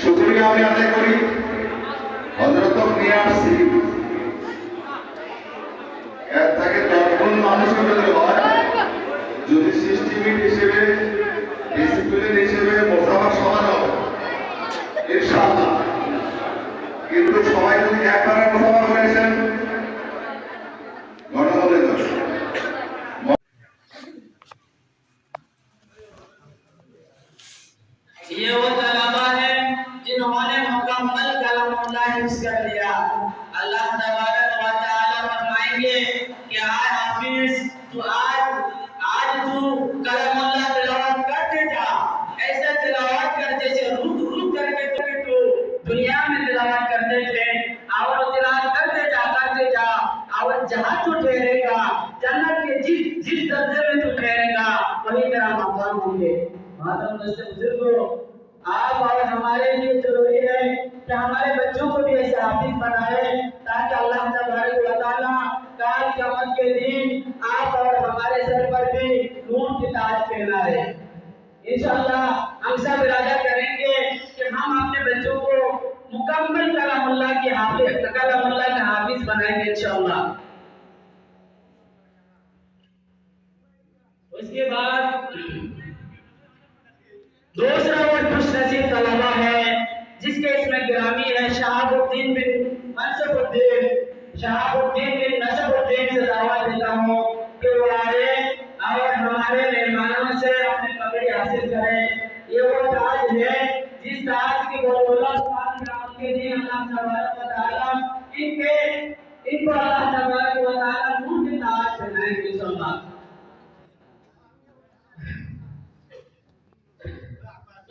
শুক্রিয়া আমি আদায় করি। হজরত নিয়ে আসছি। এর থেকে দশজন মানুষ যদি হয়, যদি সিস্টেমিক হিসেবে ডিসিপ্লিন হিসেবে মোসাফার সমান হবে, ইনশাআল্লাহ। কিন্তু সবাই যদি একবারে মোসাফা করেছেন ये वो तलबा है जिन्होंने मुकम्मल कलाम हिफ्ज कर लिया। अल्लाह तबारक व तआला फरमाएँगे कि हाय हाफिज तू आज आज तू कलाम तिलावत करते जा। ऐसा तिलावत कर जैसे रुक रुक करके तो, तो दुनिया में तिलावत करते थे और तिलावत करते जा करते जा और जहाँ तू ठहरेगा जन्नत के जिस जिस दर्जे में तू ठहरेगा वही तेरा मकान होंगे मातम दोस्तों बुज़ुर्गों हमारे लिए ज़रूरी है कि हमारे बच्चों को भी ऐसे हाफिज बनाए, ताकि अल्लाह काल क़यामत के दिन आप और हमारे सर पर भी नूर की ताज पहनाए। इंशाल्लाह हम सब इरादा करेंगे कि हम अपने बच्चों को मुकम्मल कलामुल्लाह के हाफिज कलामुल्लाह के हाफिज बनाएँगे इंशाल्लाह उसके बाद दूसरा वर्ड खुशनसीब तलबा है, जिसके इसमें ग्रामी है शहाबुद्दीन बिन मनसबुद्दीन शहाबुद्दीन बिन नसबुद्दीन से दावा देता हूँ कि वो आए और हमारे मेहमानों से अपनी पगड़ी हासिल करें। ये वो ताज है, जिस ताज की बदौलत के लिए अल्लाह तबारक व तआला इनके, इनको अल्लाह तबारक व तआला मुँह के ताज पहनाएँगे सल्लल्लाहु